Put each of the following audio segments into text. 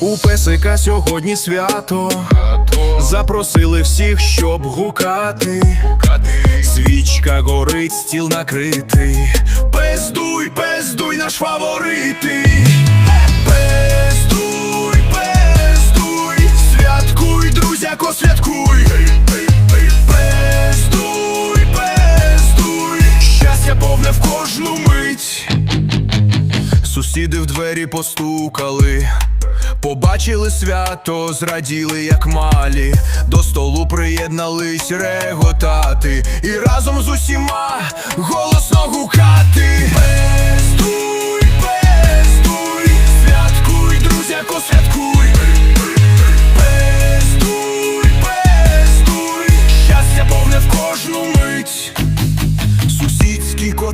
У песика сьогодні свято. Запросили всіх, щоб гукати. Свічка горить, стіл накритий. Пездуй, пездуй, наш фаворитий. Пездуй, пездуй, святкуй, друзяко, святкуй. Щастя повне в кожну мить. Сусіди в двері постукали, побачили свято, зраділи, як малі, до столу приєднались реготати і разом з усіма голосно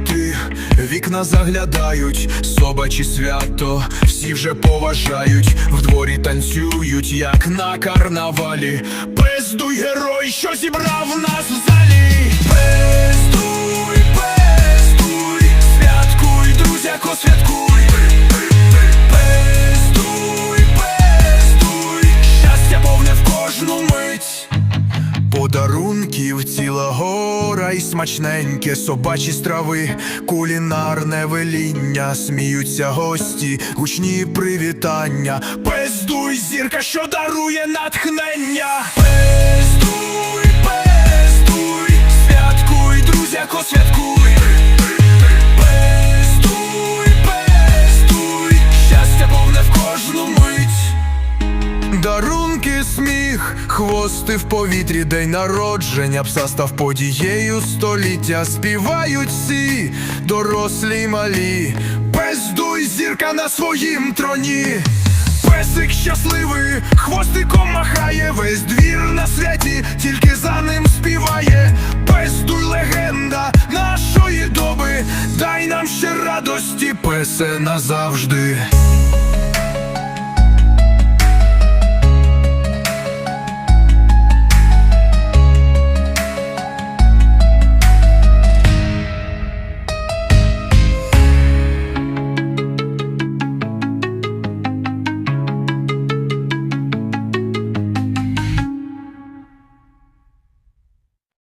Коти вікна заглядають, собачі свято, всі вже поважають, в дворі танцюють, як на карнавалі. Пиздуй, герой, що зібрав нас в залі. Подарунків ціла гора і смачненьке собачі страви, кулінарне веління, сміються гості, гучні привітання. Пиздуй, зірка, що дарує натхнення. Пиздуй, пиздуй, святкуй, друзяко, святкуй. Пиздуй, пиздуй, щастя повне в кожну мить. Дарунки, сміх, хвости в повітрі, день народження пса став подією століття. Співають всі, дорослі й малі. Пездуй, зірка на своїм троні. Песик щасливий, хвостиком махає, весь двір на святі, тільки за ним співає. Пестуй, легенда нашої доби, дай нам ще радості, песе назавжди.